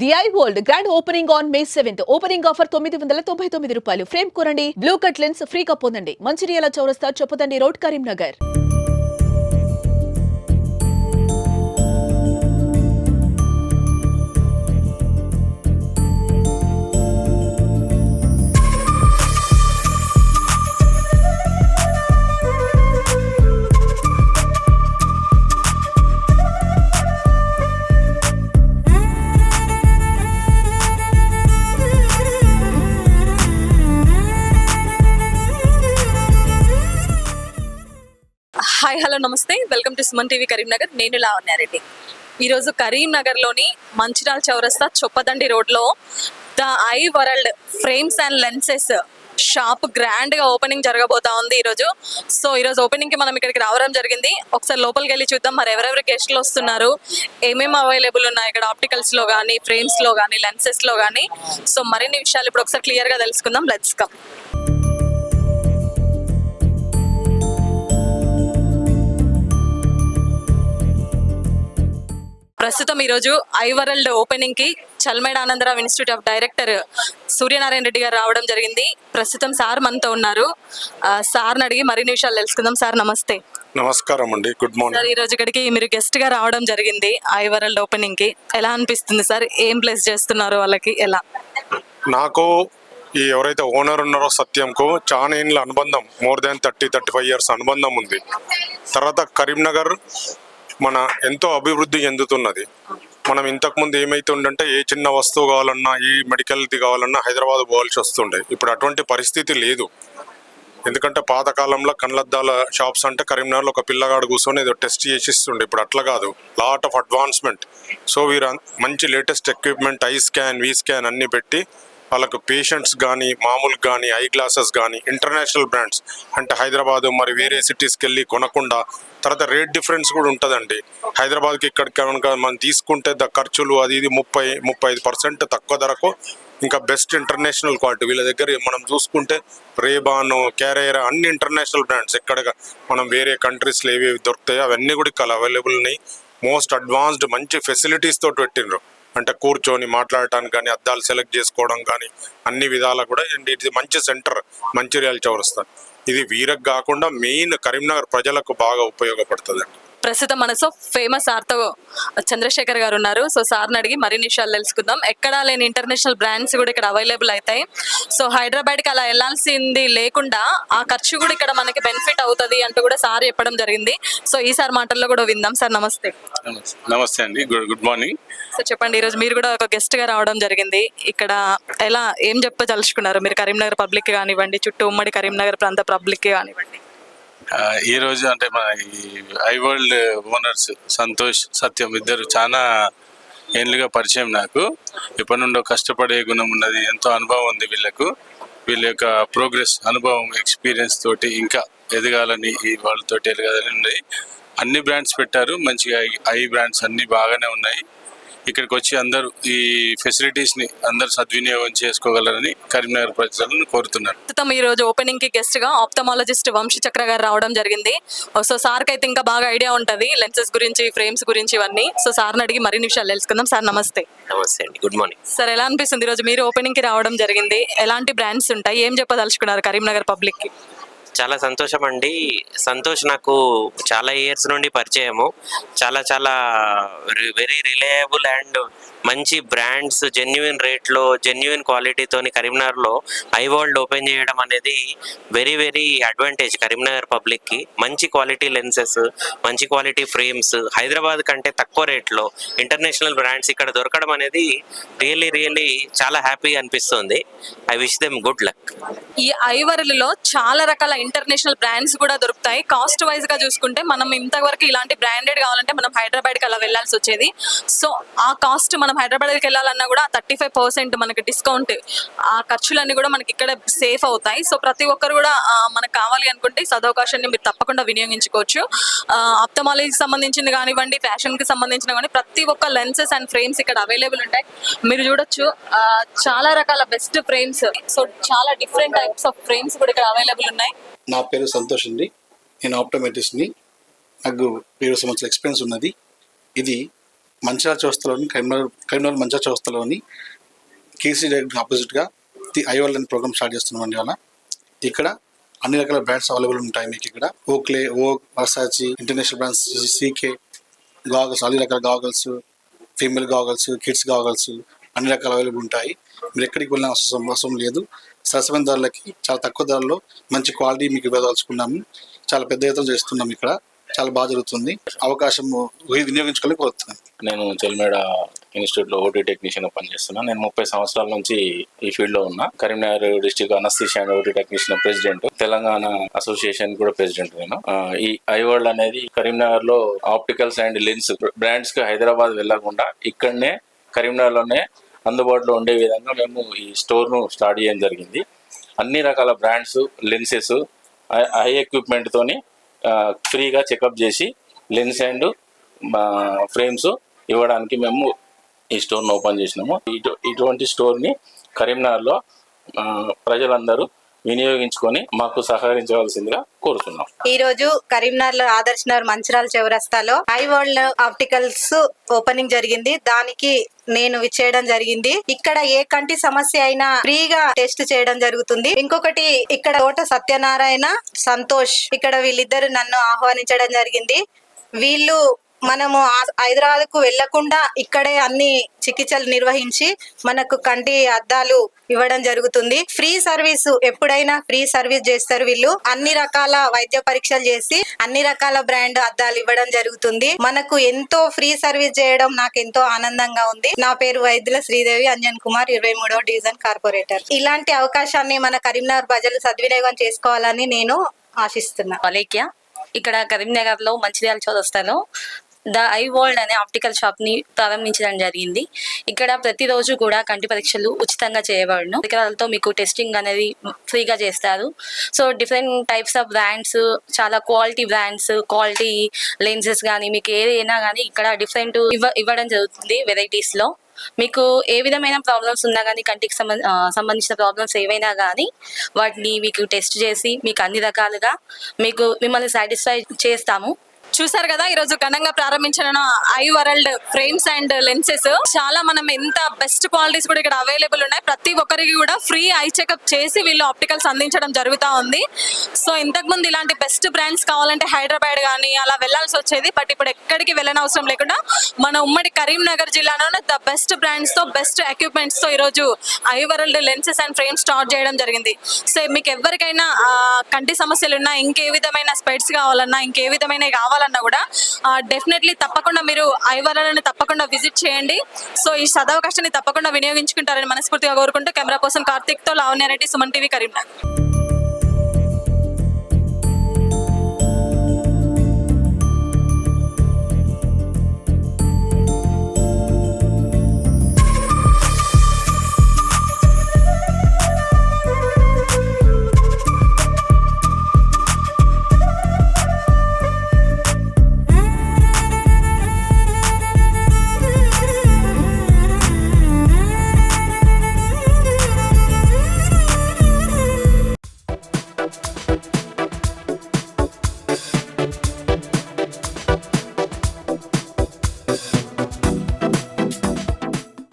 The eye world grand opening on May seventh opening offer తొమ్మిది వందల తొంభై తొమ్మిది రూపాయలు. ఫ్రేమ్ కొనండి. బ్లూ కట్ లెన్స్ ఫ్రీగా పొందండి. Mancherial Chowrasta Choppadandi road Karimnagar hi hello namaste. Welcome to Suman TV Karimnagar. నేను లావణ్యారెడ్డి ఈరోజు కరీంనగర్లోని మంచిరాల్ చౌరస్తా చొప్పదండి రోడ్లో the eye world frames and lenses shop గ్రాండ్గా ఓపెనింగ్ జరగబోతా ఉంది ఈరోజు. సో ఈరోజు ఓపెనింగ్కి మనం ఇక్కడికి రావడం జరిగింది. ఒకసారి లోపలికి వెళ్ళి చూద్దాం. మరి ఎవరెవరు గెస్ట్లు వస్తున్నారు? ఏమేమి అవైలబుల్ ఉన్నాయి? ఇక్కడ ఆప్టికల్స్లో కానీ ఫ్రేమ్స్లో కానీ లెన్సెస్లో కానీ సో మరిన్ని విషయాలు ఇప్పుడు ఒకసారి క్లియర్గా తెలుసుకుందాం. Let's come. ప్రస్తుతం ఈరోజు eye world ఓపెనింగ్కి Chalmeda Anand Rao institute of director Suryanarayana Reddy గారు రావడం జరిగింది. ప్రస్తుతం సార్ మనతో ఉన్నారు. సార్ని అడిగి మరిన్ని విషయాలు తెలుసుకుందాం. సార్ నమస్తే. నమస్కారం అండి. Good sir morning. ఈ రోజు ఇక్కడికి మీరు గెస్ట్గా రావడం జరిగింది ఐ వరల్డ్ ఓపెనింగ్కి ఎలా అనిపిస్తుంది సార్? ఏం ప్లేస్ చేస్తున్నారు వాళ్ళకి? ఎలా? నాకు ఈ ఎవరైతే ఓనర్ ఉన్నారో సత్యంకు చాలా ఏళ్ళ అనుబంధం more than thirty thirty five years అనుబంధం ఉంది. తర్వాత కరీంనగర్ మన ఎంతో అభివృద్ధి చెందుతున్నది. మనం ఇంతకుముందు ఏమైతే ఉండంటే ఏ చిన్న వస్తువు కావాలన్నా ఏ మెడికల్ది కావాలన్నా హైదరాబాద్ పోవాల్సి వస్తుండే. ఇప్పుడు అటువంటి పరిస్థితి లేదు. ఎందుకంటే పాతకాలంలో కళ్ళద్దాల షాప్స్ అంటే కరీంనగర్లో ఒక పిల్లగాడు కూర్చొని ఏదో టెస్ట్ చేసిస్తుండే. ఇప్పుడు అట్లా కాదు. లాట్ ఆఫ్ అడ్వాన్స్మెంట్ సో వీరు మంచి latest equipment eye scan V scan అన్ని పెట్టి వాళ్ళకు పేషెంట్స్ కానీ మామూలు కానీ ఐ గ్లాసెస్ కానీ ఇంటర్నేషనల్ బ్రాండ్స్ అంటే హైదరాబాద్ మరి వేరే సిటీస్కి వెళ్ళి కొనకుండా తర్వాత రేట్ డిఫరెన్స్ కూడా ఉంటుందండి. హైదరాబాద్కి ఇక్కడికి కనుక మనం తీసుకుంటే ద ఖర్చులు అది ఇది ముప్పై ముప్పై ఐదు పర్సెంట్ తక్కువ ధరకు. ఇంకా బెస్ట్ ఇంటర్నేషనల్ క్వాలిటీ వీళ్ళ దగ్గర మనం చూసుకుంటే రేబాను క్యారేరా అన్ని ఇంటర్నేషనల్ బ్రాండ్స్ ఎక్కడ మనం వేరే కంట్రీస్లో ఏవి దొరుకుతాయో అవన్నీ కూడా ఇక్కడ అవైలబుల్ ఉన్నాయి. మోస్ట్ అడ్వాన్స్డ్ మంచి ఫెసిలిటీస్ తోటి పెట్టిండ్రు. అంటే కూర్చొని మాట్లాడటానికి కానీ అద్దాలు సెలెక్ట్ చేసుకోవడం కానీ అన్ని విధాలా కూడా అండ్ ఇది మంచి సెంటర్ మంచిర్యాల చౌరస్తా ఇది వీరకు కాకుండా మెయిన్ కరీంనగర్ ప్రజలకు బాగా ఉపయోగపడుతుంది ప్రస్తుతం మనతో ఫేమస్ సార్తో చంద్రశేఖర్ గారు ఉన్నారు. సో సార్ని అడిగి మరిన్ని విషయాలు తెలుసుకుందాం. ఎక్కడా లేని ఇంటర్నేషనల్ బ్రాండ్స్ కూడా ఇక్కడ అవైలబుల్ అవుతాయి. సో హైదరాబాద్కి అలా వెళ్ళాల్సింది లేకుండా ఆ ఖర్చు కూడా ఇక్కడ మనకి బెనిఫిట్ అవుతుంది అంటూ కూడా సార్ చెప్పడం జరిగింది. సో ఈసారి మాటల్లో కూడా విందాం. సార్ నమస్తే. నమస్తే అండి. Good good morning. సో చెప్పండి ఈరోజు మీరు కూడా ఒక గెస్ట్గా రావడం జరిగింది. ఇక్కడ ఎలా ఏం చెప్పదలుచుకున్నారు? మీరు కరీంనగర్ పబ్లిక్ కానివ్వండి చుట్టూ ఉమ్మడి కరీంనగర్ ప్రాంత పబ్లిక్ కానివ్వండి. ఈ రోజు అంటే మన ఈ eye world owners Santosh Satyam ఇద్దరు చాలా ఏళ్ళుగా పరిచయం నాకు. ఎప్పటి నుండో కష్టపడే గుణం ఉన్నది ఎంతో అనుభవం ఉంది వీళ్ళకు. వీళ్ళ యొక్క ప్రోగ్రెస్ అనుభవం ఎక్స్పీరియన్స్ తోటి ఇంకా ఎదగాలని ఈ వాళ్ళతోటి ఎదగాలని ఉన్నాయి. అన్ని బ్రాండ్స్ పెట్టారు మంచిగా ఐ- ఐ బ్రాండ్స్ అన్ని బాగానే ఉన్నాయి. ఇక్కడికి వచ్చి అందరూ ఈ ఫెసిలిటీస్ని అందరూ సద్వినియోగం చేసుకోగలరని కరీంనగర్ ప్రజలను కోరుతున్నారు. ప్రస్తుతం ఈ రోజు ఓపెనింగ్కి గెస్ట్గా ఆప్థమాలజిస్ట్ వంశీ చక్ర గారు రావడం జరిగింది. సో సార్కి అయితే ఇంకా బాగా ఐడియా ఉంటది లెన్సెస్ గురించి ఫ్రేమ్స్ గురించి ఇవన్నీ. సో సార్ని అడిగి మరిన్ని విషయాలు తెలుసుకుందాం. సార్ నమస్తే. నమస్తే అండి గుడ్ మార్నింగ్ సార్ ఎలా అనిపిస్తుంది ఈ రోజు మీరు ఓపెనింగ్కి రావడం జరిగింది? ఎలాంటి బ్రాండ్స్ ఉంటాయి? ఏం చెప్పదలుచుకున్నారు కరీంనగర్ పబ్లిక్కి? చాలా సంతోషం అండి సంతోష్ నాకు చాలా ఇయర్స్ నుండి పరిచయము. చాలా చాలా వెరీ రిలయబుల్ అండ్ మంచి బ్రాండ్స్ జెన్యున్ రేట్లో జెన్యున్ క్వాలిటీతోని కరీంనగర్లో ఐ వరల్డ్ ఓపెన్ చేయడం అనేది వెరీ వెరీ అడ్వాంటేజ్ కరీంనగర్ పబ్లిక్కి మంచి క్వాలిటీ లెన్సెస్ మంచి క్వాలిటీ ఫ్రేమ్స్ హైదరాబాద్ కంటే తక్కువ రేట్లో ఇంటర్నేషనల్ బ్రాండ్స్ ఇక్కడ దొరకడం అనేది రియల్లీ రియల్లీ చాలా హ్యాపీ అనిపిస్తుంది. I wish them good luck ఈ ఐవరలలో చాలా రకాల ఇంటర్నేషనల్ బ్రాండ్స్ కూడా దొరుకుతాయి. కాస్ట్ వైజ్గా చూసుకుంటే మనం ఇంతవరకు ఇలాంటి బ్రాండెడ్ కావాలంటే మనం హైదరాబాద్కి అలా వెళ్ళాల్సి వచ్చేది. సో ఆ కాస్ట్ మనం హైదరాబాద్కి వెళ్ళాలన్నా కూడా థర్టీ ఫైవ్ పర్సెంట్ మనకి డిస్కౌంట్ ఆ ఖర్చులన్నీ కూడా మనకి ఇక్కడ సేఫ్ అవుతాయి. సో ప్రతి ఒక్కరు కూడా మనకు కావాలి అనుకుంటే సదవకాశాన్ని మీరు తప్పకుండా వినియోగించుకోవచ్చు. ఆప్తమాలజీకి సంబంధించింది కానివ్వండి ఫ్యాషన్కి సంబంధించిన కానీ ప్రతి ఒక్క లెన్సెస్ అండ్ ఫ్రేమ్స్ ఇక్కడ అవైలబుల్ ఉంటాయి. మీరు చూడొచ్చు చాలా రకాల బెస్ట్ ఫ్రేమ్స్. సో చాలా డిఫరెంట్ టైప్స్ ఆఫ్ ఫ్రేమ్స్ కూడా ఇక్కడ అవైలబుల్ ఉన్నాయి. నా పేరు సంతోష్ అండి. నేను ఆప్టోమెటిస్ట్ని నాకు ఏడు సంవత్సరాల ఎక్స్పీరియన్స్ ఉన్నది. ఇది మంచా చౌస్తలోని కరీంనగర్ కరీంనగర్ మంచా చౌస్తలోని కేసీ డైరెక్ట్ ఆపోజిట్గా ది ఐవల్ అనే ప్రోగ్రామ్ స్టార్ట్ చేస్తున్నాం ఇవాళ. ఇక్కడ అన్ని రకాల బ్రాండ్స్ అవైలబుల్ ఉంటాయి మీకు ఇక్కడ. ఓక్లే ఓక్ Versace international brands CK goggles అన్ని రకాల goggles female goggles kids goggles అన్ని రకాల అవైలబుల్ ఉంటాయి. మీరు ఎక్కడికి వెళ్ళిన అవసరం అవసరం లేదు. సరసమైన ధరలకి చాలా తక్కువ ధరలో మంచి క్వాలిటీ మీకు ఇవ్వదలుచుకున్నాము. చాలా పెద్ద ఎత్తున చేస్తున్నాం ఇక్కడ. చాలా బాగా జరుగుతుంది. అవకాశం వినియోగించుకోలేక కోరుతున్నాను నేను చెల్మేడ ఇన్స్టిట్యూట్లో ఓటీ టెక్నీషియన్ పనిచేస్తున్నా. నేను ముప్పై సంవత్సరాల నుంచి ఈ ఫీల్డ్లో ఉన్నా. Karimnagar district anaesthesia and OT technician president Telangana association కూడా ప్రెసిడెంట్ నేను. ఈ ఐవర్ల్డ్ అనేది కరీంనగర్లో ఆప్టికల్స్ అండ్ లెన్స్ బ్రాండ్స్కి హైదరాబాద్ వెళ్ళకుండా ఇక్కడనే కరీంనగర్లోనే అందుబాటులో ఉండే విధంగా మేము ఈ స్టోర్ను స్టార్ట్ చేయడం జరిగింది. అన్ని రకాల బ్రాండ్స్ లెన్సెస్ హై ఎక్విప్మెంట్తోని ఫ్రీగా చెకప్ చేసి లెన్స్ అండ్ ఫ్రేమ్స్ ఇవ్వడానికి మేము ఈ స్టోర్ను ఓపెన్ చేసినాము. ఇటు ఇటువంటి స్టోర్ని కరీంనగర్లో ప్రజలందరూ వినియోగించుకొని మాకు సహకరించవలసిందిగా కోరుతున్నాం. ఈ రోజు కరీంనగర్లో ఆదర్శ్ నగర్ మంచిరాల చౌరస్తాలో హై వరల్డ్ ఆప్టికల్స్ ఓపెనింగ్ జరిగింది. దానికి నేను విచ్చేయడం జరిగింది. ఇక్కడ ఏ కంటి సమస్య అయినా ఫ్రీగా టెస్ట్ చేయడం జరుగుతుంది. ఇంకొకటి ఇక్కడ తోట సత్యనారాయణ సంతోష్ ఇక్కడ వీళ్ళిద్దరు నన్ను ఆహ్వానించడం జరిగింది. వీళ్ళు మనము హైదరాబాద్కు వెళ్ళకుండా ఇక్కడే అన్ని చికిత్సలు నిర్వహించి మనకు కంటి అద్దాలు ఇవ్వడం జరుగుతుంది. ఫ్రీ సర్వీస్ ఎప్పుడైనా ఫ్రీ సర్వీస్ చేస్తారు వీళ్ళు. అన్ని రకాల వైద్య పరీక్షలు చేసి అన్ని రకాల బ్రాండ్ అద్దాలు ఇవ్వడం జరుగుతుంది. మనకు ఎంతో ఫ్రీ సర్వీస్ చేయడం నాకు ఎంతో ఆనందంగా ఉంది. నా పేరు వైద్యుల శ్రీదేవి అంజన్ కుమార్ ఇరవై మూడవ డివిజన్ కార్పొరేటర్. ఇలాంటి అవకాశాన్ని మన కరీంనగర్ ప్రజలు సద్వినియోగం చేసుకోవాలని నేను ఆశిస్తున్నా. ఇక్కడ కరీంనగర్లో మంచిర్యాల చౌరస్తాలో ద ఐ వరల్డ్ అనే ఆప్టికల్ షాప్ని ప్రారంభించడం జరిగింది. ఇక్కడ ప్రతిరోజు కూడా కంటి పరీక్షలు ఉచితంగా చేయబడును. పరికరాలతో మీకు టెస్టింగ్ అనేది ఫ్రీగా చేస్తారు. So different types of brands చాలా క్వాలిటీ బ్రాండ్స్ క్వాలిటీ లెన్సెస్ కానీ మీకు ఏదైనా కానీ ఇక్కడ డిఫరెంట్ ఇవ్వ ఇవ్వడం జరుగుతుంది వెరైటీస్లో. మీకు ఏ విధమైన ప్రాబ్లమ్స్ ఉన్నా కానీ కంటికి సంబంధ సంబంధించిన ప్రాబ్లమ్స్ ఏవైనా కానీ వాటిని మీకు టెస్ట్ చేసి మీకు అన్ని రకాలుగా మీకు మిమ్మల్ని సాటిస్ఫై చేస్తాము. చూసారు కదా ఈ రోజు ఘనంగా ప్రారంభించిన eye world frames and lenses. చాలా మనం ఎంత బెస్ట్ క్వాలిటీస్ కూడా ఇక్కడ అవైలబుల్ ఉన్నాయి. ప్రతి ఒక్కరికి కూడా ఫ్రీ ఐ చెకప్ చేసి వీళ్ళు ఆప్టికల్స్ అందించడం జరుగుతూ ఉంది. సో ఇంతకుముందు ఇలాంటి బెస్ట్ బ్రాండ్స్ కావాలంటే హైదరాబాద్ కానీ అలా వెళ్ళాల్సి వచ్చేది. బట్ ఇప్పుడు ఎక్కడికి వెళ్ళనవసరం లేకుండా మన ఉమ్మడి కరీంనగర్ జిల్లాలోనే ద బెస్ట్ బ్రాండ్స్తో బెస్ట్ ఎక్విప్మెంట్స్తో ఈరోజు eye world lenses and frames start చేయడం జరిగింది. సో మీకు ఎవరికైనా కంటి సమస్యలు ఉన్నా ఇంకే విధమైన స్పెట్స్ కావాలన్నా ఇంకే విధమైన కావాలన్నా కూడా డెఫినెట్లీ తప్పకుండా మీరు ఐ తప్పకుండా విజిట్ చేయండి. సో ఈ సదవకాశాన్ని తప్పకుండా వినియోగించుకుంటారని మనస్ఫూర్తిగా కోరుకుంటూ కెమెరా పర్సన్ కార్తిక్తో లావణ్యారెడ్డి సుమన్ టీవీ కరీంనగర్.